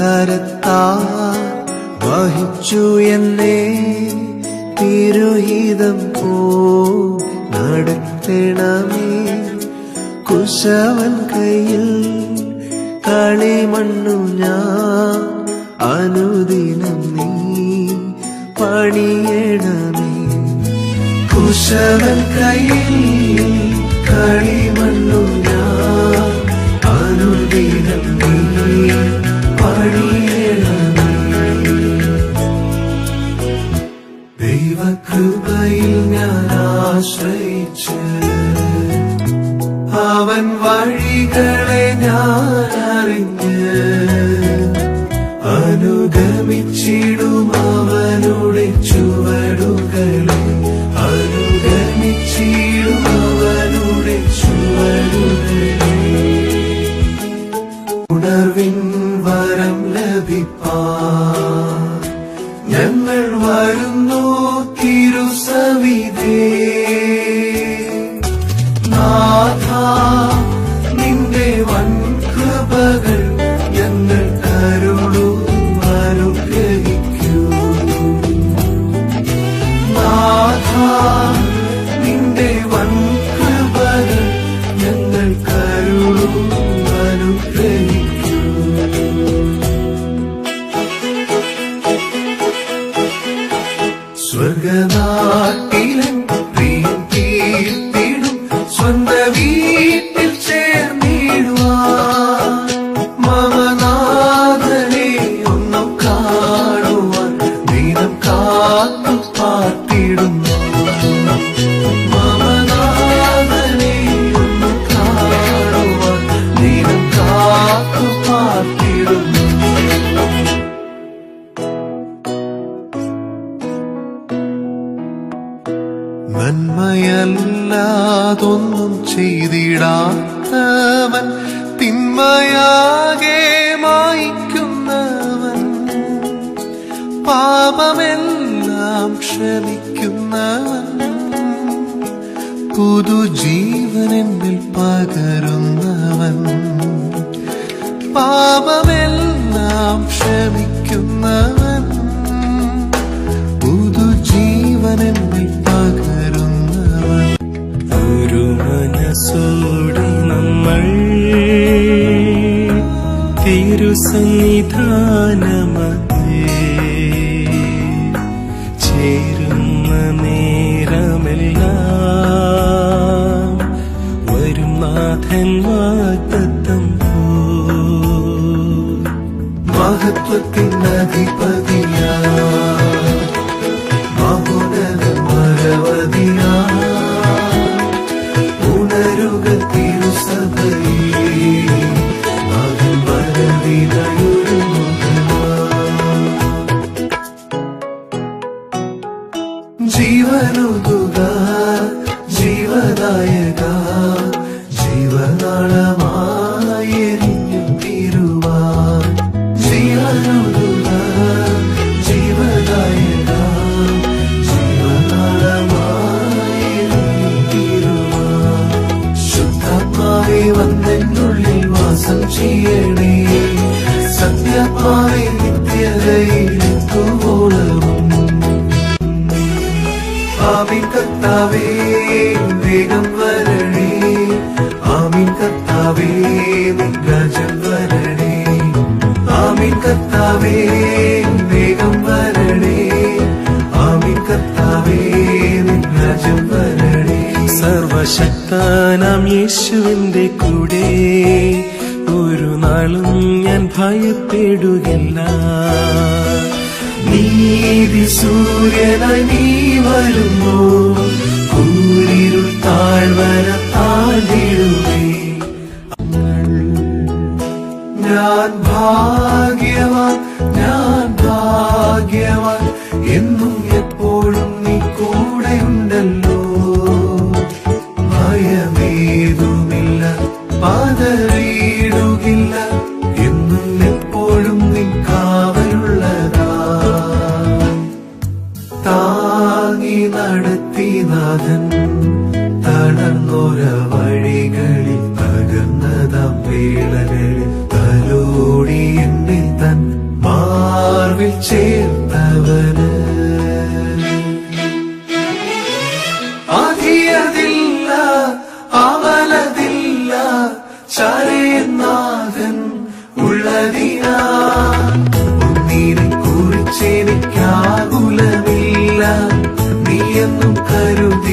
കരത്താ വഹിച്ചു എന്നേ തിരുഹിതം പോ നടത്തണമേ കുശവൻ കയ്യിൽ കളിമണ്ണു ഞാൻ അനുദിനം നീ പണിയണമേ. കുശവൻ കയ്യിൽ കളിമണ്ണു വഴികളെ ഞാൻ അനുഗമിച്ചിടും അവനുടെ ചുവടുകളെ അനുഗമിച്ചിടും അവനുടെ ചുവടുകളെ. ഉണർവിൻ വരം ലഭിപ്പാൻ ഞങ്ങൾ വരുന്നു തിരുസവിധേ സ്വർഗനാട്ടിലൻ നന്മയല്ലാതൊന്നും ചെയ്തിടാത്തവൻ തിന്മയാകെ മായിക്കുന്നവൻ. പാപമെല്ലാം ക്ഷമിക്കുന്നവൻ. പുതുജീവൻ എന്നിൽ പകരുന്നവൻ. പാപമെല്ലാം ക്ഷമിക്കുന്നവൻ. തിരുസന്നിധാനമതേ ചേരുന്ന നേരമെല്ലാം വരും നാഥൻ വാഗ്ദത്തം പോ ജീവദായക ജീവനാളമായി സർവശക്തനാം യേശുവിന്റെ കൂടെ ഒരു നാളും ഞാൻ ഭയപ്പെടുകില്ല നീതി സൂര്യനായി നീ കൂരിരുൾ താഴ്വര താഴ്ന്നിടുമേ ഞാൻ ഭാഗ്യവാൻ ഞാൻ ഭാഗ്യവാൻ എന്നും താങ്ങി നടത്തി നാഥൻ തളർന്നൊര വഴികളിൽ തകർന്നതാം വേളകളിൽ തലോടി എന്നിൽ തൻ മാർവിൽ ചേർത്തവന്. ആധിയതില്ല ഉള്ളതിനാ. കുറിച്ചെനിക്കാകുലമേ എന്നും കരുതിടും